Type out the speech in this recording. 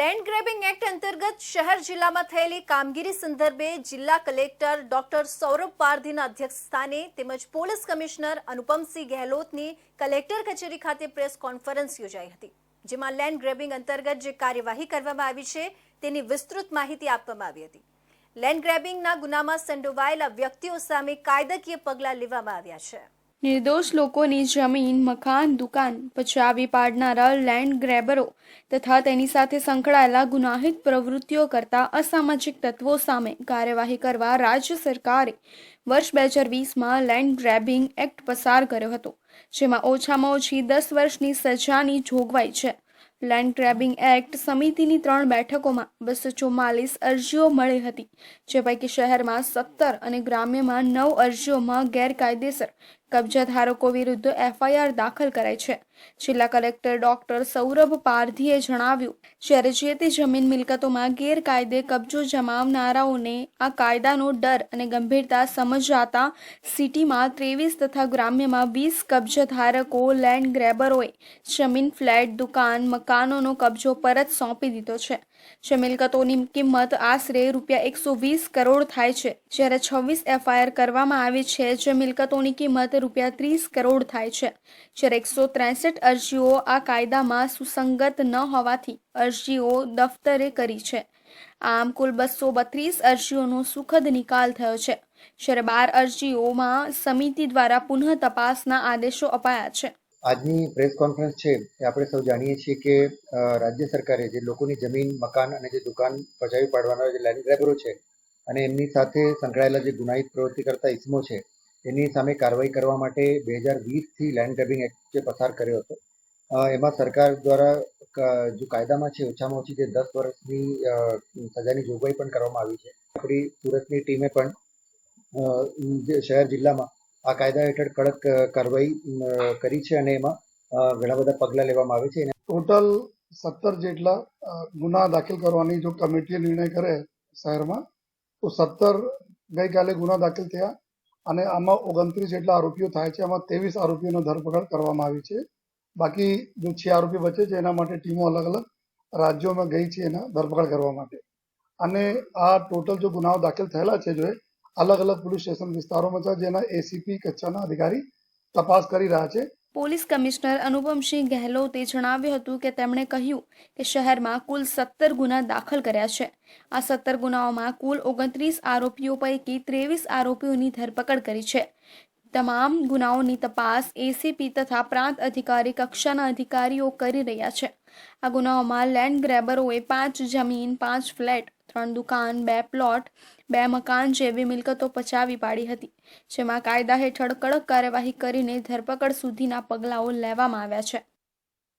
Land grabbing act અંતર્ગત શહેર જિલ્લામાં થયેલી કામગીરી સંદર્ભે જિલ્લા કલેક્ટર ડોક્ટર સૌરભ પારધીના અધ્યક્ષસ્થાને તેમજ પોલીસ કમિશનર અનુપમસિંહ ગહેલોતની કલેક્ટર કચેરી ખાતે પ્રેસ કોન્ફરન્સ યોજાઈ હતી, જેમાં લેન્ડ ગ્રેબિંગ અંતર્ગત જે કાર્યવાહી કરવામાં આવી છે તેની વિસ્તૃત માહિતી આપવામાં આવી હતી. લેન્ડ ગ્રેબિંગના ગુનામાં સંડોવાયેલા વ્યક્તિઓ સામે કાયદાકીય પગલાં લેવામાં આવ્યા છે. નિર્દોષ લોકોની જમીન, મકાન, દુકાન પચાવી પાડનારા લેન્ડ ગ્રેબરો તથા તેની સાથે સંકળાયેલા ગુનાહિત પ્રવૃત્તિઓ કરતા અસામાજિક તત્વો સામે કાર્યવાહી કરવા રાજ્ય સરકારે વર્ષ બે હજાર વીસમાં લેન્ડ ગ્રેબિંગ એક્ટ પસાર કર્યો હતો, જેમાં ઓછામાં ઓછી દસ વર્ષની સજાની જોગવાઈ છે. લેન્ડ ગ્રેબિંગ એક્ટ સમિતિની ત્રણ બેઠકોમાં બસો ચુમ્માલીસ અરજીઓ મળી હતી, જે પૈકી શહેરમાં સત્તર અને ગ્રામ્યમાં નવ અરજીઓમાં ગેરકાયદેસર કબજા ધારકો વિરુદ્ધ એફઆઈઆર દાખલ કરાઈ છે. જિલ્લા કલેક્ટર ડોક્ટર સૌરભ પારધીએ જણાવ્યું, જ્યારે જે તે જમીન મિલકતોમાં ગેરકાયદે કબજો જમાવનારાઓને આ કાયદાનો ડર અને ગંભીરતા સમજાતા સિટીમાં ત્રેવીસ તથા ગ્રામ્યમાં વીસ કબજા ધારકો લેન્ડ ગ્રેબરોએ જમીન, ફ્લેટ, દુકાન, મકાનોનો કબજો પરત સોંપી દીધો છે. જે મિલકતોની કિંમત આશરે રૂપિયા એકસો વીસ કરોડ થાય છે. જ્યારે છવ્વીસ એફઆઈઆર કરવામાં આવી છે જે મિલકતોની કિંમત રૂપિયા ત્રીસ કરોડ થાય છે. જ્યારે એકસો ત્રેસઠ અરજીઓ આ કાયદામાં સુસંગત ન હોવાથી અરજીઓ દફતરે કરી છે. આમ, કુલ બસો બત્રીસ અરજીઓનો સુખદ નિકાલ થયો છે. જ્યારે બાર અરજીઓમાં સમિતિ દ્વારા પુનઃ તપાસના આદેશો અપાયા છે. આજની પ્રેસ કોન્ફરન્સ છે એ આપણે સૌ જાણીએ છીએ કે રાજ્ય સરકારે જે લોકોની જમીન, મકાન અને જે દુકાન પચાવી પાડવાના જે લેન્ડ ગ્રેબરો છે અને એમની સાથે સંકળાયેલા જે ગુનાહિત પ્રવૃત્તિ કરતા ઇસમો છે, એની સામે કાર્યવાહી કરવા માટે બે હજાર વીસથી લેન્ડ ગ્રેબિંગ એક્ટ જે પસાર કર્યો હતો. એમાં સરકાર દ્વારા જો કાયદામાં છે ઓછામાં ઓછી જે દસ વર્ષની સજાની જોગવાઈ પણ કરવામાં આવી છે. આપણી સુરતની ટીમે પણ શહેર જિલ્લામાં આ કાયદા હેઠળ કડક કાર્યવાહી કરી છે અને એમાં ઘણા બધા પગલાં લેવામાં આવે છે. ટોટલ સત્તર જેટલા ગુના દાખલ કરવાની જો કમિટીએ નિર્ણય કરે શહેરમાં, તો સત્તર ગઈકાલે ગુના દાખલ થયા અને આમાં ઓગણત્રીસ જેટલા આરોપીઓ થાય છે. આમાં ત્રેવીસ આરોપીઓનો ધરપકડ કરવામાં આવી છે. બાકી જો છ આરોપી બચે છે, એના માટે ટીમો અલગ અલગ રાજ્યોમાં ગઈ છે એના ધરપકડ કરવા માટે. અને આ ટોટલ જો ગુનાઓ દાખલ થયેલા છે, જો અલગ અલગ પોલીસ સ્ટેશન વિસ્તારોમાં છે, જેના એસીપી કચ્છાના અધિકારી તપાસ કરી રહ્યા છે. પોલીસ કમિશનર અનુપમસિંહ ગહેલોતે જણાવ્યું હતું કે તેમણે કહ્યું કે શહેરમાં કુલ સત્તર ગુના દાખલ કર્યા છે. આ સત્તર ગુનાઓમાં કુલ ઓગણત્રીસ આરોપીઓ પૈકી ત્રેવીસ આરોપીઓની ધરપકડ કરી છે. તમામ ગુનાઓની તપાસ એસીપી તથા પ્રાંત અધિકારી કક્ષાના અધિકારીઓ કરી રહ્યા છે. આ ગુનાઓમાં લેન્ડ ગ્રેબરોએ પાંચ જમીન, પાંચ ફ્લેટ ત્રણ દુકાન, બે પ્લોટ, બે મકાન જેવી મિલકતો પચાવી પાડી હતી, જેમાં કાયદા હેઠળ કડક કાર્યવાહી કરીને ધરપકડ સુધીના પગલાઓ લેવામાં આવ્યા છે.